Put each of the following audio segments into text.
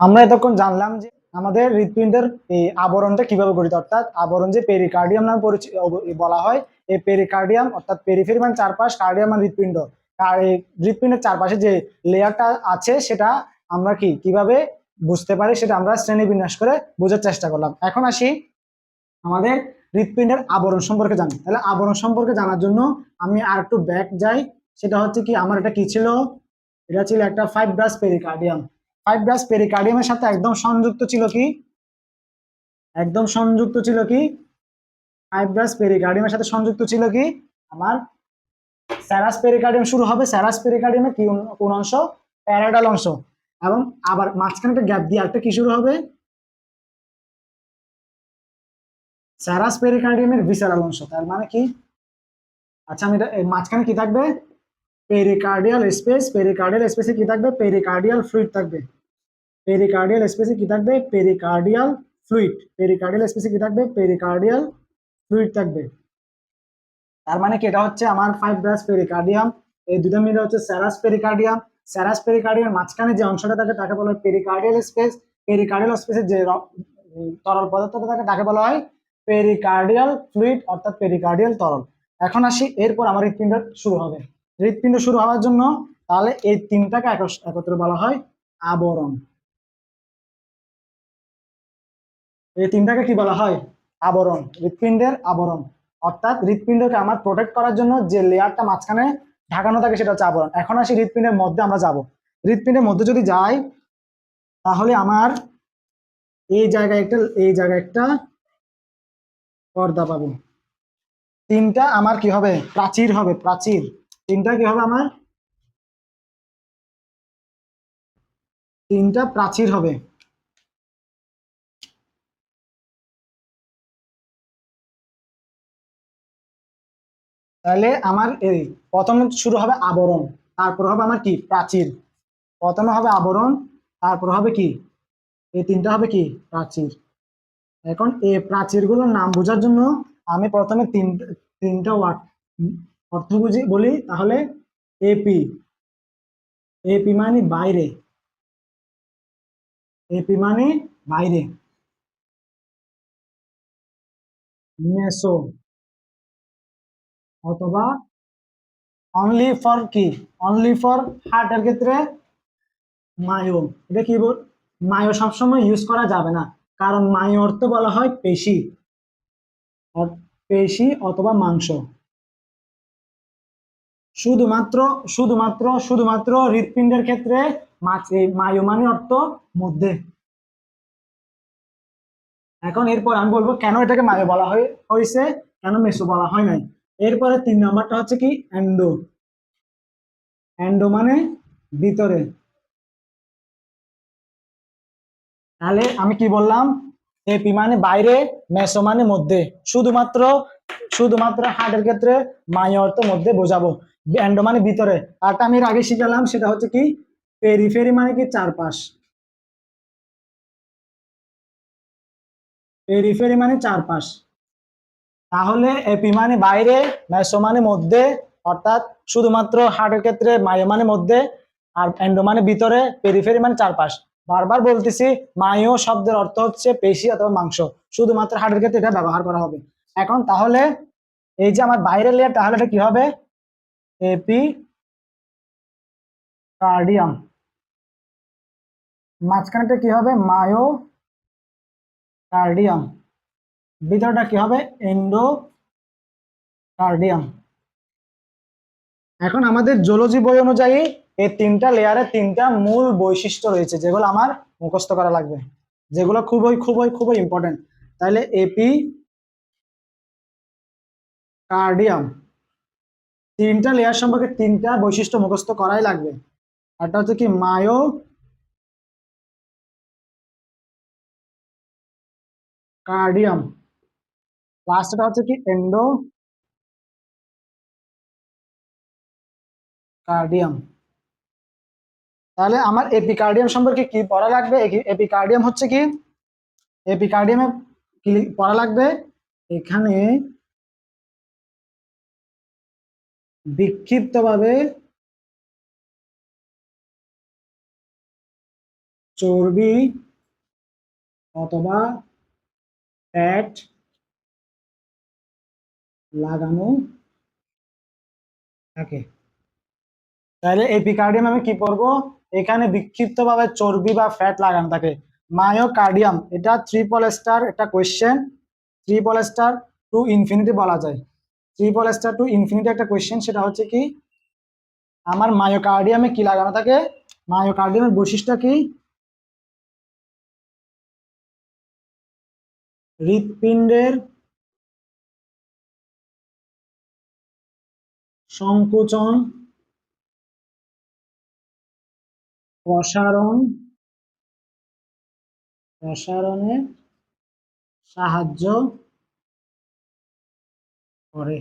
আমরা এতক্ষণ জানলাম যে আমাদের হৃৎপিণ্ডের এই আবরণটা কীভাবে গঠিত, অর্থাৎ আবরণ যে পেরিকার্ডিয়াম নামে পরিচিত বলা হয়, এই পেরিকার্ডিয়াম অর্থাৎ পেরিফেরি মানে চারপাশ কার্ডিয়াম মানে হৃৎপিণ্ড। আর এই চারপাশে যে লেয়ারটা আছে, সেটা আমরা কি, কীভাবে বুঝতে পারি, সেটা আমরা শ্রেণি বিন্যাস করে বোঝার চেষ্টা করলাম। এখন আসি আমাদের হৃৎপিণ্ডের আবরণ সম্পর্কে জানি তাহলে আবরণ সম্পর্কে জানার জন্য আমি আর একটু ব্যাক যাই। সেটা হচ্ছে কি, আমার এটা কি ছিল? এটা ছিল একটা fibrous pericardium fibrous পেরিকার্ডিয়ামের সাথে একদম সংযুক্ত ছিল কি? একদম সংযুক্ত ছিল কি? ফাইভ ব্রাস পেরিকার্ডিয়ামের সাথে সংযুক্ত ছিল কি? আমার স্যারাস পেরিকার্ডিয়াম শুরু হবে। স্যারাস পেরিকার্ডিয়ামে কি কোন অংশ? প্যারাডাল অংশ। এবং আবার মাঝখানে একটা গ্যাপ দিয়ে একটা কি শুরু হবে? স্যারাস পেরিকার্ডিয়ামের ভিসারাল অংশ। তার মানে কি? আচ্ছা আমি মাঝখানে কি থাকবে? পেরিকার্ডিয়াল স্পেস পেরিকার্ডিয়াল স্পেসে কি থাকবে? পেরিকার্ডিয়াল ফ্লুইড থাকবে। পেরিকার্ডিয়াল স্পেসে কি থাকবে? পেরিকার্ডিয়াল ফ্লুইড পেরিকার্ডিয়াল স্পেসে কি থাকবে? পেরিকার্ডিয়াল ফ্লুইড থাকবে। তার মানে কি? এটা হচ্ছে আমার ফাইভ ব্রাস পেরিকার্ডিয়াম এই দুটো মিলে হচ্ছে স্যারাস পেরিকার্ডিয়াম স্যারাস পেরিকার্ডিয়াম মাঝখানে যে অংশটা থাকে, তাকে বলা হয় পেরিকার্ডিয়াল স্পেস পেরিকার্ডিয়াল স্পেসের যে তরল পদার্থটা থাকে, তাকে বলা হয় পেরিকার্ডিয়াল ফ্লুইড অর্থাৎ পেরিকার্ডিয়াল তরল। এখন আসি, এরপর আমার হৃৎপিণ্ড শুরু হবে। হৃৎপিণ্ড শুরু হওয়ার জন্য তাহলে এই তিনটাকে একত্রে বলা হয় আবরণ। এই তিনটাকে কি বলা হয়? আবরণ। হৃৎপিণ্ডের আবরণ। অর্থাৎ হৃৎপিণ্ডকে আমার প্রোটেক্ট করার জন্য যে লেয়ারটা মাঝখানে ঢাকানো থাকে সেটা হচ্ছে আবরণ। এখন আসি হৃৎপিণ্ডের মধ্যে আমরা যাব। হৃৎপিণ্ডের মধ্যে যদি যাই, তাহলে আমার এই জায়গায় একটা, এই জায়গায় একটা পর্দা পাবো। তিনটা আমার কি হবে? প্রাচীর হবে, প্রাচীর। তিনটা কি হবে আমার? তিনটা প্রাচীর হবে। তাহলে আমার এই প্রথম শুরু হবে আবরণ, তারপর হবে আমার কি? প্রাচীর। প্রথমে হবে আবরণ, তারপর হবে কি? এই তিনটা হবে কি? প্রাচীর। এখন এই প্রাচীরগুলোর নাম বোঝার জন্য আমি প্রথমে তিন, তিনটা ওয়ার্ড অর্থ বুঝি, বলি, তাহলে এপি এপি মানে বাইরে। এপি মানে বাইরে। মেসো। অথবা অনলি ফর কি? অনলি ফর হার্টের ক্ষেত্রে মায়ো। এটা কি বল? মায়ো সবসময় ইউজ করা যাবে না। কারণ মায়ো অর্থ বলা হয় পেশি। পেশি অথবা মাংস। শুধুমাত্র শুধুমাত্র শুধুমাত্র হৃৎপিণ্ডের ক্ষেত্রে মায়ো মানে অর্থ মধ্যে। এখন এরপর আমি বলব কেন এটাকে মায়ো বলা হয়, হয়েছে? কেন মেসো বলা হয় নাই? এরপরে তিন নাম্বারটা হচ্ছে কি? অ্যান্ডো। অ্যান্ডো মানে ভিতরে। তাহলে আমি কি বললাম? এপি মানে বাইরে মেসো মানে মধ্যে। শুধুমাত্র শুধুমাত্র হার্টের ক্ষেত্রে মাই অর্থ মধ্যে বোঝাবো। অ্যান্ডো মানে ভিতরে। আর আমি এর আগে শিখালাম, সেটা হচ্ছে কি? পেরিফেরি মানে কি? চারপাশ। পেরিফেরি মানে চারপাশ। তাহলে এপি মানে বাইরে, মেসো মানে মধ্যে, অর্থাৎ শুধুমাত্র হার্টের ক্ষেত্রে মায়ো মানে মধ্যে আর এন্ডো মানে ভিতরে, পেরিফেরি মানে চারপাশ। বারবার বলতেছি, মায়ো শব্দের অর্থ হচ্ছে পেশি অথবা মাংস। শুধুমাত্র হার্টের ক্ষেত্রে এটা ব্যবহার করা হবে। এখন তাহলে এই যে আমার বাইরের লেয়ার তাহলে এটা কি হবে? AP cardium. মাঝখানেটা কি হবে? Myocardium. ভিতরটা কি হবে? এন্ডো কার্ডিয়াম এখন আমাদের জুলজি বই অনুযায়ী এই তিনটা লেয়ারে তিনটা মূল বৈশিষ্ট্য রয়েছে, যেগুলো আমার মুখস্থ করা লাগবে, যেগুলো খুবই খুবই খুবই ইম্পর্টেন্ট তাহলে এপি কার্ডিয়াম তিনটা লেয়ার সম্পর্কে তিনটা বৈশিষ্ট্য মুখস্থ করাই লাগবে। একটা হচ্ছে কি, মায়ো কার্ডিয়াম। লাস্টটা হচ্ছে কি এন্ডো কার্ডিয়াম তাহলে আমার এপিকার্ডিয়াম সম্পর্কে কি পড়া লাগবে? এপিকার্ডিয়াম হচ্ছে কি? এপিকার্ডিয়ামে কি পড়া লাগবে? এখানে বিক্ষিপ্তভাবে চর্বি অথবা ফ্যাট লাগানো থাকে। তাহলে এপিকার্ডিয়াম আমি কি করব? এখানে বিক্ষিপ্তভাবে চর্বি বা ফ্যাট লাগানো থাকে। মায়োকার্ডিয়াম এটা ট্রিপল স্টার একটা question triple star to infinity বলা যায়। ট্রিপল স্টার টু ইনফিনিটি একটা কোয়েশ্চেন সেটা হচ্ছে কি, আমার মায়োকার্ডিয়ামে কি লাগানো থাকে? মায়োকার্ডিয়ামের বৈশিষ্ট্য কি? হৃৎপিণ্ডের সংকোচন, প্রসারণ, প্রসারণে সাহায্য করে।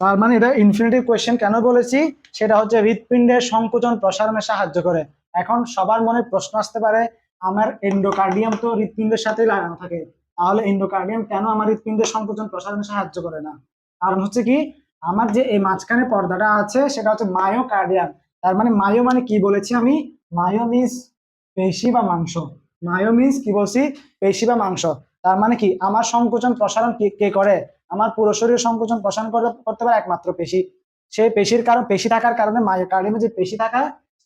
তার মানে এটা ইনফিনিটিভ কোয়েশ্চেন কেন বলেছি? সেটা হচ্ছে হৃৎপিণ্ডের সংকোচন প্রসারণে সাহায্য করে। এখন সবার মনে প্রশ্ন আসতে পারে, আমার এন্ডোকার্ডিয়াম তো হৃৎপিণ্ডের সাথে লাগানো থাকে, তাহলে এন্ডোকার্ডিয়াম কেন আমার হৃৎপিণ্ডের সংকোচন প্রসারণে সাহায্য করে না? কারণ হচ্ছে কি আমার যে এই মাঝখানে পর্দাটা আছে, সেটা হচ্ছে মায়ো মায়োকার্ডিয়াম তার মানে মায়ো মানে কি বলেছি আমি? মায়ো মিন্স পেশি বা মাংস। মায়ো মিন্স কি বলছি? পেশি বা মাংস। তার মানে কি? আমার সংকোচন প্রসারণ কে করে? আমার পুরো শরীর সংকোচন প্রসারণ করতে পারে একমাত্র পেশি। সেই পেশির কারণ পেশি থাকার কারণে মায়ো মায়োকার্ডিয়ামে যে পেশি থাকা,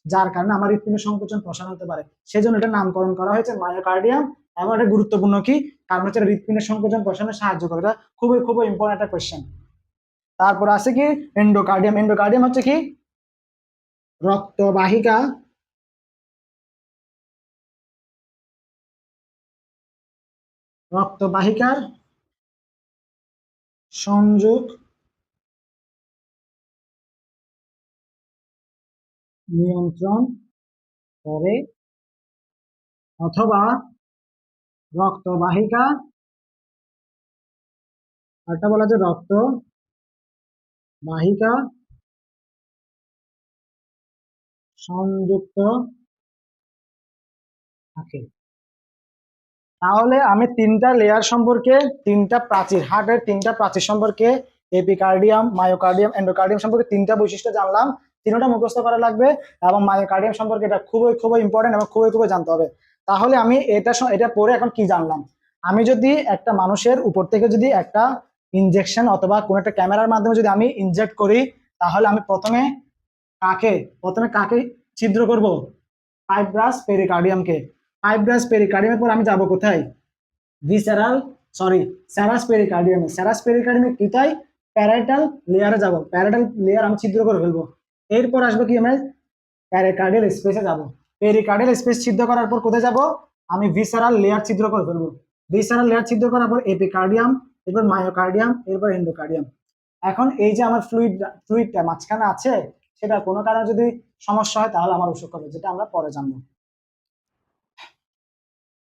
যার কারণে আমার হৃৎপিণ্ডের সংকোচন প্রসারণ হতে পারে। সেজন্য এটা নামকরণ করা হয়েছে মায়োকার্ডিয়াম এবং এটা গুরুত্বপূর্ণ কি? কারণ হচ্ছে হৃৎপিণ্ডের সংকোচন প্রসারণে সাহায্য করে। এটা খুবই খুবই ইম্পর্টেন্ট একটা কোয়েশ্চেন তারপর আছে কি? এন্ডোকার্ডিয়াম এন্ডোকার্ডিয়াম হচ্ছে কি? রক্তবাহিকা। রক্তবাহিকার সংযোগ নিয়ন্ত্রণ করে অথবা রক্তবাহিকা। একটা বলা যায় রক্ত বাহিকা সংযুক্ত থাকে। তাহলে আমি তিনটা লেয়ার সম্পর্কে, তিনটা প্রাচীর হার্টের তিনটা প্রাচীর সম্পর্কে, এপিকার্ডিয়াম মায়োকার্ডিয়াম এন্ডোকার্ডিয়াম সম্পর্কে তিনটা বৈশিষ্ট্য জানলাম। তিনটা মুখস্থ করা লাগবে এবং মায়োকার্ডিয়াম সম্পর্কে এটা খুবই খুবই ইম্পর্টেন্ট এবং খুবই খুবই জানতে হবে। তাহলে আমি এটা এটা পড়ে এখন কি জানলাম? আমি যদি একটা মানুষের উপর থেকে যদি একটা ইনজেকশন অথবা কোনো একটা ক্যামেরার মাধ্যমে যদি আমি ইনজেক্ট করি, তাহলে আমি প্রথমে কাকে প্রথমে কাকে ছিদ্র করব? ফাইব্রাস পেরিকার্ডিয়ামকে ফাইব্রাস পেরিকার্ডিয়ামের পর আমি যাব কোথায়? ভিসেরাল সরি স্যারাস পেরিকার্ডিয়ামে স্যারাস পেরিকার্ডিয়ামে কোথায়? প্যারাটাল লেয়ারে যাব। প্যারাইটাল লেয়ার আমি ছিদ্র করে ফেলব। এরপর আসব কি আমরা? প্যারিকার্ডিয়াল স্পেসে যাব। পেরিকার্ডিয়াল স্পেস ছিদ্র করার পর কোথায় যাব? আমি ভিসেরাল লেয়ার ছিদ্র করে ফেলব। ভিসেরাল লেয়ার ছিদ্র করার পর এপিকার্ডিয়াম এরপর মায়োকার্ডিয়াম এরপর এন্ডোকার্ডিয়াম এখন এই যে আমার ফ্লুইড ফ্লুইডটা মাঝখানে আছে সেটা কোনো কারণে যদি সমস্যা হয়, তাহলে আমার অসুখ হবে, যেটা আমরা পরে জানব।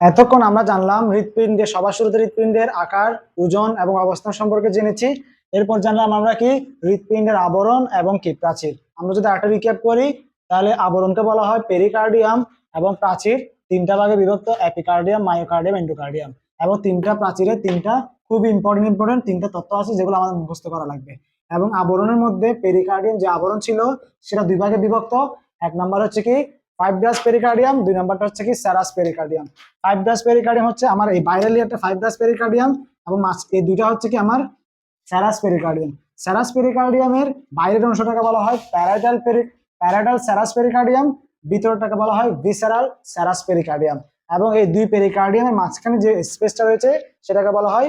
এতক্ষণ আমরা জানলাম হৃৎপিণ্ডের সবার শুরুতে হৃৎপিণ্ডের আকার, ওজন এবং অবস্থান সম্পর্কে জেনেছি। এরপর জানলাম আমরা কি হৃৎপিণ্ডের আবরণ এবং কি প্রাচীর। আমরা যদি আরেকটা রিক্যাপ করি, তাহলে আবরণকে বলা হয় পেরিকার্ডিয়াম এবং প্রাচীর। তিনটা ভাগে বিভক্ত অ্যাপিকার্ডিয়াম মায়োকার্ডিয়াম এন্ডোকার্ডিয়াম এবং তিনটা প্রাচীরের তিনটা খুব ইম্পর্টেন্ট ইম্পর্টেন্ট তিনটা তত্ত্ব আছে যেগুলো আমাদের মুখস্থ করা লাগবে। এবং আবরণের মধ্যে পেরিকার্ডিয়াম যে আবরণ ছিল, সেটা দুই ভাগে বিভক্ত। এক নম্বর হচ্ছে কি ফাইব্রাস পেরিকার্ডিয়াম দুই নম্বরটা হচ্ছে কি স্যারাস পেরিকার্ডিয়াম ফাইব্রাস পেরিকার্ডিয়াম হচ্ছে আমার এই বাইরের লেয়ারটা ফাইব্রাস পেরিকার্ডিয়াম এবং এই দুইটা হচ্ছে কি আমার স্যারাস পেরিকার্ডিয়াম স্যারাস পেরিকার্ডিয়ামের বাইরের অংশটাকে বলা হয় parietal peri parietal serous pericardium ভিতরটাকে বলা হয় ভিসারাল স্যারাস পেরিকার্ডিয়াম এবং এই দুই পেরিকার্ডিয়ামের মাঝখানে যে স্পেসটা রয়েছে, সেটাকে বলা হয়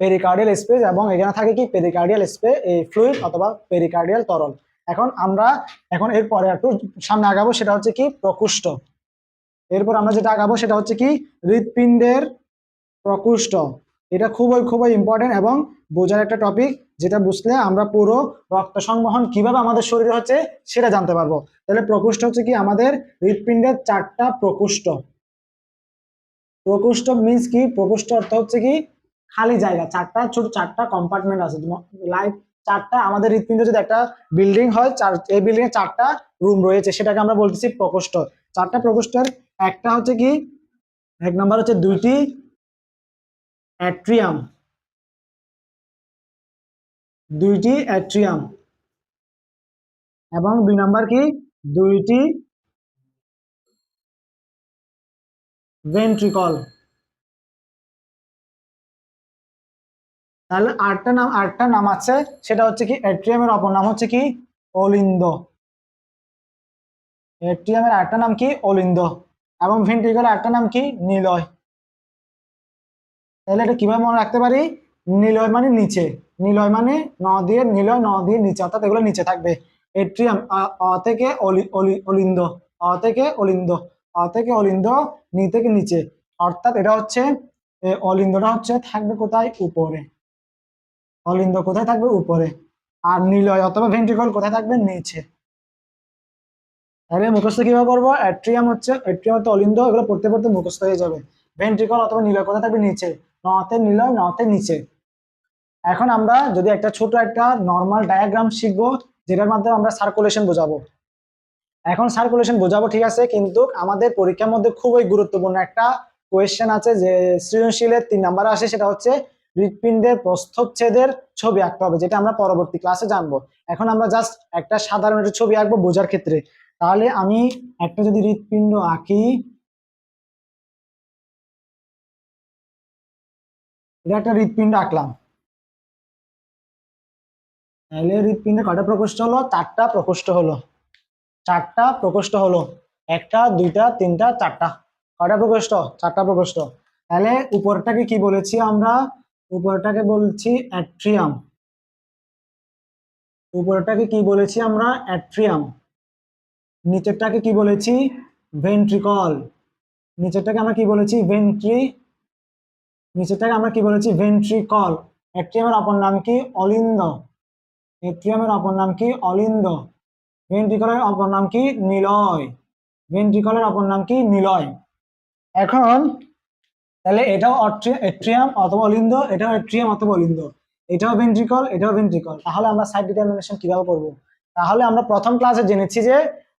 পেরিকার্ডিয়াল স্পেস এবং এখানে থাকে কি? পেরিকার্ডিয়াল স্পেস এই ফ্লুইড অথবা পেরিকার্ডিয়াল তরল এখন আমরা, এখন এরপরে একটু সামনে আগাবো, সেটা হচ্ছে কি? প্রকুষ্ঠ। এরপর আমরা যেটা আগাবো, সেটা হচ্ছে কি? হৃৎপিণ্ডের প্রকুষ্ঠ। এটা খুবই খুবই ইম্পর্টেন্ট এবং বোঝার একটা টপিক যেটা বুঝলে আমরা পুরো রক্ত সংবহন কীভাবে আমাদের শরীরে হচ্ছে, সেটা জানতে পারব। তাহলে প্রকুষ্ঠ হচ্ছে কি? আমাদের হৃৎপিণ্ডের চারটা প্রকুষ্ঠ। প্রকুষ্ঠ মিন্স কি? প্রকুষ্ঠ অর্থ হচ্ছে কি? খালি জায়গা, চারটা, ছোট চারটা কম্পার্টমেন্ট আছে। লাইক চারটা, আমাদের হৃৎপিণ্ড যদি একটা বিল্ডিং হয়, চার, এই বিল্ডিং এ চারটা রুম রয়েছে, সেটাকে আমরা বলতেছি প্রকোষ্ঠ চারটা প্রকোষ্ঠের, একটা হচ্ছে কি, এক নাম্বার হচ্ছে দুইটি অ্যাট্রিয়াম দুইটি অ্যাট্রিয়াম এবং দুই নাম্বার কি, দুইটি ভেন্ট্রিকল তাহলে আটটা নাম আটটা নাম আছে, সেটা হচ্ছে কি এট্রিয়ামের অপর নাম হচ্ছে কি অলিন্দ। এট্রিয়ামের আরেকটা নাম কি অলিন্দ। এবং ভেন্ট্রিকলের আরেকটা নাম কি নিলয়। তাহলে এটা কীভাবে মনে রাখতে পারি? নিলয় মানে নিচে। নিলয় মানে ন দিয়ে, নিলয় ন দিয়ে নিচে, অর্থাৎ এগুলো নিচে থাকবে। এট্রিয়াম অ থেকে অলি অলি, অলিন্দ। অ থেকে অলিন্দ। অ থেকে অলিন্দ, নি থেকে নিচে। অর্থাৎ এটা হচ্ছে অলিন্দটা হচ্ছে থাকবে কোথায়? উপরে। অলিন্দ কোথায় থাকবে? উপরে। আর নিলয় অথবা ভেন্ট্রিকল কোথায় থাকবে? নিচে। তাহলে মুখস্থ কীভাবে করব? অ্যাট্রিয়াম হচ্ছে অ্যাট্রিয়াম হচ্ছে অলিন্দ, এগুলো পড়তে পড়তে মুখস্থ হয়ে যাবে। ভেন্ট্রিকল অথবা নিলয় কোথায় থাকবে? নিচে। নতে নিলয় নতে নিচে। এখন আমরা যদি একটা ছোট একটা নর্মাল ডায়াগ্রাম শিখব, যেটার মাধ্যমে আমরা সার্কুলেশন বোঝাবো। এখন সার্কুলেশন বোঝাবো, ঠিক আছে? কিন্তু আমাদের পরীক্ষার মধ্যে খুবই গুরুত্বপূর্ণ একটা কোয়েশ্চেন আছে, যে সৃজনশীলের তিন নাম্বার আসে, সেটা হচ্ছে হৃৎপিণ্ডের প্রস্থচ্ছেদের ছবি আঁকতে হবে, যেটা আমরা পরবর্তী ক্লাসে জানব। এখন আমরা জাস্ট একটা সাধারণ একটা ছবি আঁকবো বোঝার ক্ষেত্রে। তাহলে আমি একটা যদি হৃৎপিণ্ড আঁকি, এটা একটা হৃৎপিণ্ড আঁকলাম। তাহলে হৃৎপিণ্ডে কয়টা প্রকোষ্ঠ হলো? চারটা প্রকোষ্ঠ হলো। চারটা প্রকোষ্ঠ হলো। একটা, দুইটা, তিনটা, চারটা। কয়টা প্রকোষ্ঠ? চারটা প্রকোষ্ঠ। তাহলে উপরটাকে কি বলেছি আমরা? উপরটাকে বলছি অ্যাট্রিয়াম। উপরটাকে কি বলেছি আমরা? অ্যাট্রিয়াম। নিচেরটাকে কি বলেছি? ভেন্ট্রিকল। নিচেরটাকে আমরা কি বলেছি? ভেন্ট্রি। নিচেরটাকে আমরা কি বলেছি? ভেন্ট্রিকল। অ্যাট্রিয়ামের অপর নাম কি? অলিন্দ। এট্রিয়ামের অপর নাম কি? অলিন্দ। ভেন্ট্রিকলের অপর নাম কি? নিলয়। ভেন্ট্রিকলের অপর নাম কি? নিলয়। এখন তাহলে এটাও এট্রিয়াম অথবা অলিন্দ, এটাও এট্রিয়াম অথবা অলিন্দ। এটাও ভেন্ট্রিকল এটাও ভেন্ট্রিকল তাহলে আমরা সাইড ডিটারমিনেশন কীভাবে করব? তাহলে আমরা প্রথম ক্লাসে জেনেছি যে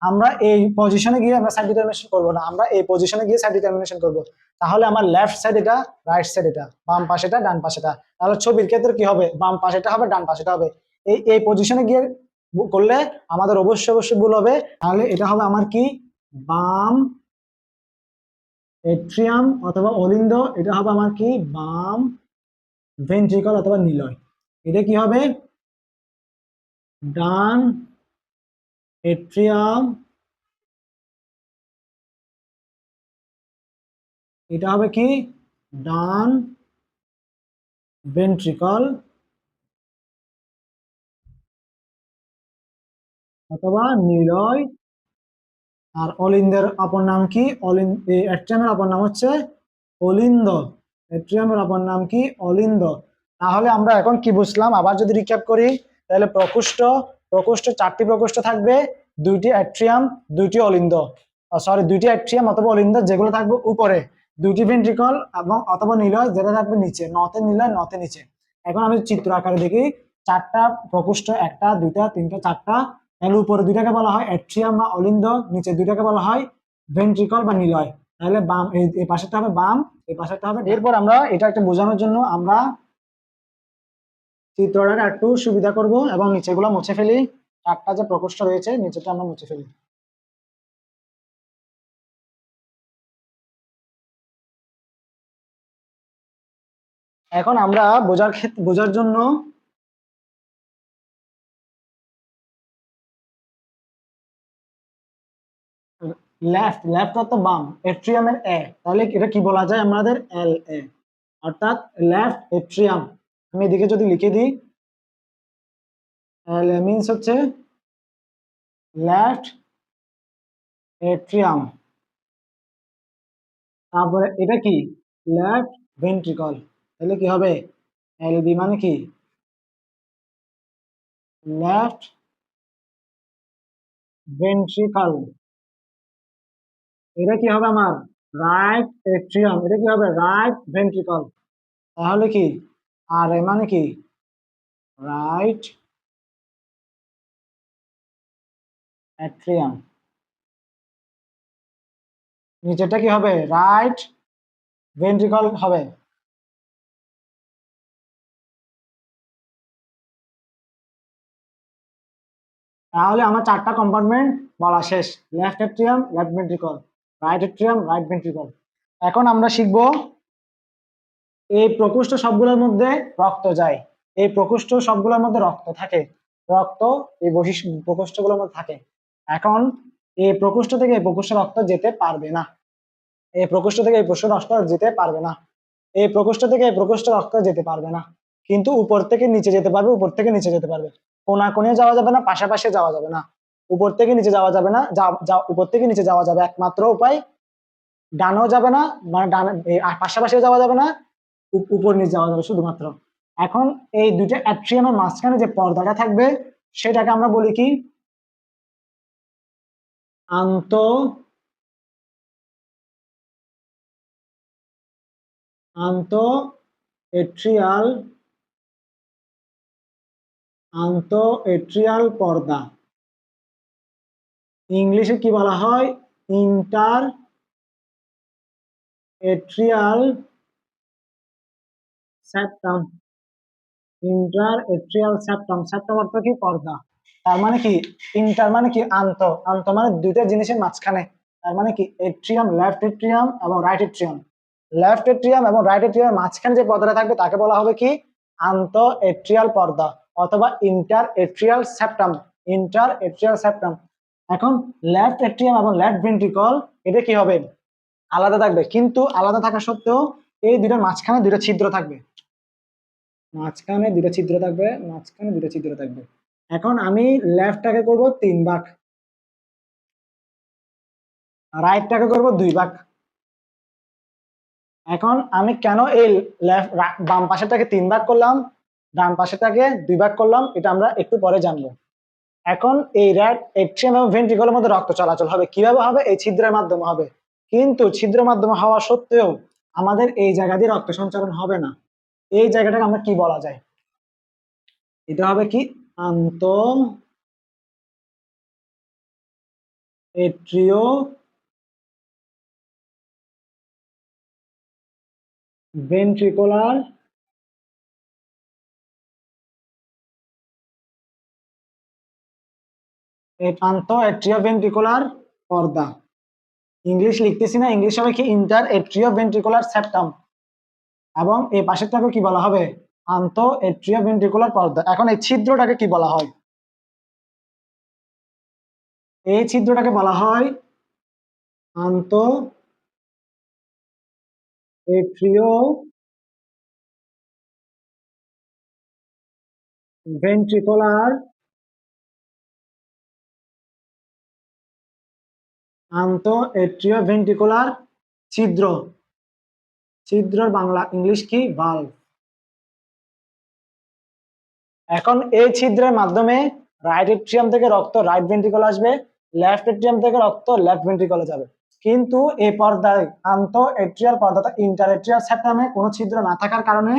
আমরা এই পজিশনে গিয়ে আমরা সাইড ডিটারমিনেশন করব না, আমরা এই পজিশনে গিয়ে সাইড ডিটারমিনেশন করব। তাহলে আমার লেফট সাইড এটা রাইট সাইড এটা, বাম পাশেটা ডান পাশেটা তাহলে ছবির ক্ষেত্রে কি হবে? বাম পাশেটা হবে, ডান পাশেটা হবে। এই এই পজিশনে গিয়ে করলে আমাদের অবশ্যই অবশ্যই ভুল হবে। তাহলে এটা হবে আমার কি? বাম এট্রিয়াম অথবা অলিন্দ, এটা হবে আমার কি? বাম ভেন্ট্রিকল অথবা নিলয়। এটা কি হবে? ডান এট্রিয়াম, এটা হবে কি? ডান ভেন্ট্রিকল অথবা নিলয়। আর অলিন্দের অপর নাম কি? অলিন অ্যাট্রিয়ামের অপর নাম হচ্ছে অলিন্দ অ্যাট্রিয়ামের অপর নাম কি? অলিন্দ তাহলে আমরা এখন কি বুঝলাম? আবার যদি রিক্যাপ করি, তাহলে প্রকোষ্ঠ প্রকোষ্ঠ চারটি প্রকোষ্ঠ থাকবে। দুইটি অ্যাট্রিয়াম দুইটি অলিন্দ সরি দুইটি অ্যাট্রিয়াম অথবা অলিন্দ যেগুলো থাকবে উপরে। দুইটি ভেন্ট্রিকল এবং অথবা নিলয়, যেটা থাকবে নিচে। নতে নিলয়, নতে নিচে। এখন আমি চিত্র আকারে দেখি। চারটা প্রকোষ্ঠ, একটা, দুইটা, তিনটা, চারটা তাহলে উপরে দুইটাকে বলা হয় অ্যাট্রিয়াম বা অলিন্দ, নিচে দুইটাকে বলা হয় ভেন্ট্রিকল বা নিলয়। তাহলে বাম, এই পাশেরটা হবে বাম, এই পাশেরটা হবে এরপর আমরা এটা একটা বোঝানোর জন্য আমরা চিত্রটাকে একটু সুবিধা করব এবং নিচেগুলো মুছে ফেলি। চারটা যে প্রকোষ্ঠ রয়েছে নিচেটা আমরা মুছে ফেলি। এখন আমরা বোঝার ক্ষেত্রে বোঝার জন্য লেফট লেফট অর্থ বাম এট্রিয়ামের এ তাহলে এটা কি বলা যায় আমাদের? এল এ অর্থাৎ লেফট এট্রিয়াম আমি এদিকে যদি লিখে দিই এল এ মিনস হচ্ছে লেফট এট্রিয়াম তারপরে এটা কি? লেফট ভেন্ট্রিকল তাহলে কি হবে? এল বি মানে কি? লেফট ভেন্ট্রিকল এটা কি হবে আমার রাইট এট্রিয়াম এটা কি হবে রাইট ভেন্ট্রিকল তাহলে কি? আর এ মানে কি? রাইট অ্যাট্রিয়াম নিচেটা কি হবে? রাইট ভেন্ট্রিকল হবে। তাহলে আমার চারটা কম্পার্টমেন্ট বলা শেষ left atrium left ventricle right atrium right ventricle এখন আমরা শিখব এই প্রকোষ্ঠ সবগুলোর মধ্যে রক্ত যায়। এই প্রকোষ্ঠ সবগুলোর মধ্যে রক্ত থাকে। রক্ত, এই বৈশিষ্ট্য প্রকোষ্ঠগুলোর মধ্যে থাকে। এখন এই প্রকোষ্ঠ থেকে এই প্রকোষ্ঠ রক্ত যেতে পারবে না। এই প্রকোষ্ঠ থেকে এই প্রকোষ্ঠ রক্ত যেতে পারবে না। এই প্রকোষ্ঠ থেকে এই প্রকোষ্ঠ রক্ত যেতে পারবে না। কিন্তু উপর থেকে নিচে যেতে পারবে, উপর থেকে নিচে যেতে পারবে। কোনা কোণে যাওয়া যাবে না, পাশাপাশি যাওয়া যাবে না। উপর থেকে নিচে যাওয়া যাবে না, যা- উপর থেকে নিচে যাওয়া যাবে একমাত্র উপায়, ডানও যাবে না মানে ডান, এই আ- পাশাপাশি যাওয়া যাবে না উপর নিচে যাওয়া যাবে শুধুমাত্র। এখন এই দুইটা অ্যাট্রিয়ামের মাঝখানে যে পর্দাটা থাকবে, সেটাকে আমরা বলি কি? আন্ত আন্ত এট্রিয়াল আন্ত এট্রিয়াল পর্দা। ইংলিশে কি বলা হয়? Inter atrial septum. Inter atrial septum. Septum অর্থ কি? পর্দা। তার মানে কি? ইন্টার মানে কি? আন্ত। আন্ত মানে দুইটা জিনিসের মাঝখানে। তার মানে কি? এট্রিয়াম, লেফট এট্রিয়াম এবং রাইট এট্রিয়াম। লেফট এট্রিয়াম এবং রাইট এট্রিয়ামের মাঝখানে যে পর্দাটা থাকবে, তাকে বলা হবে কি? আন্ত এট্রিয়াল পর্দা অথবা inter atrial septum. Inter atrial septum. এখন লেফট এট্রিয়াম এবং লেফট ভেন্ট্রিকল এটা কি হবে? আলাদা থাকবে। কিন্তু আলাদা থাকা সত্ত্বেও এই দুইটার মাঝখানে দুইটা ছিদ্র থাকবে। মাঝখানে দুইটা ছিদ্র থাকবে, মাঝখানে দুইটা ছিদ্র থাকবে। এখন আমি লেফটটাকে করব তিন ভাগ। রাইটটাকে করব দুই ভাগ। এখন আমি কেন এই লেফট বাম পাশেরটাকে তিন ভাগ করলাম? ডান পাশেরটাকে দুই ভাগ করলাম। এটা আমরা একটু পরে জানব। এখন এই র্যাট এট্রিয়াম এবং ভেন্ট্রিকলের মধ্যে রক্ত চলাচল হবে। কীভাবে হবে? এই ছিদ্রের মাধ্যমে হবে। কিন্তু ছিদ্র মাধ্যমে হওয়া সত্ত্বেও আমাদের এই জায়গা দিয়ে রক্ত সঞ্চালন হবে না। এই জায়গাটাকে আমরা কি বলা যায়? এটা হবে কি? আন্ত এট্রিও ভেন্ট্রিকুলার আন্ত এট্রিও ভেন্ট্রিকুলার পর্দা। ইংলিশ লিখতেছি না, ইংলিশ হবে কি ইন্টার ভেন্ট্রিকুলার সেপ্টাম এবং এই পাশেরটাকে কি বলা হবে? আন্ত ভেন্ট্রিকুলার পর্দা। এখন এই ছিদ্রটাকে কি বলা হয়? এই ছিদ্রটাকে বলা হয় আন্ত ভেন্ট্রিকুলার আন্ত এট্রিও ভেন্ট্রিকুলার ছিদ্র। ছিদ্রর বাংলা ইংলিশ কি? ভালভ এখন এই ছিদ্রের মাধ্যমে রাইট এট্রিয়াম থেকে রক্ত রাইট ভেন্ট্রিকল আসবে লেফট এট্রিয়াম থেকে রক্ত লেফট ভেন্ট্রিকলে যাবে। কিন্তু এই পর্দায়, আন্ত এট্রিয়াল পর্দাটা ইন্টার এট্রিয়াল সেপ্টামে কোনো ছিদ্র না থাকার কারণে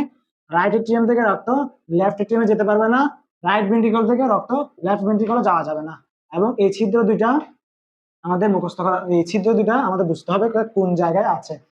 রাইট এট্রিয়াম থেকে রক্ত লেফট এট্রিয়ামে যেতে পারবে না রাইট ভেন্ট্রিকল থেকে রক্ত লেফট ভেন্ট্রিকলে যাওয়া যাবে না। এবং এই ছিদ্র দুইটা আমাদের মুখস্থ করা এই ছিদ্র দুটা আমাদের বুঝতে হবে কোন জায়গায় আছে।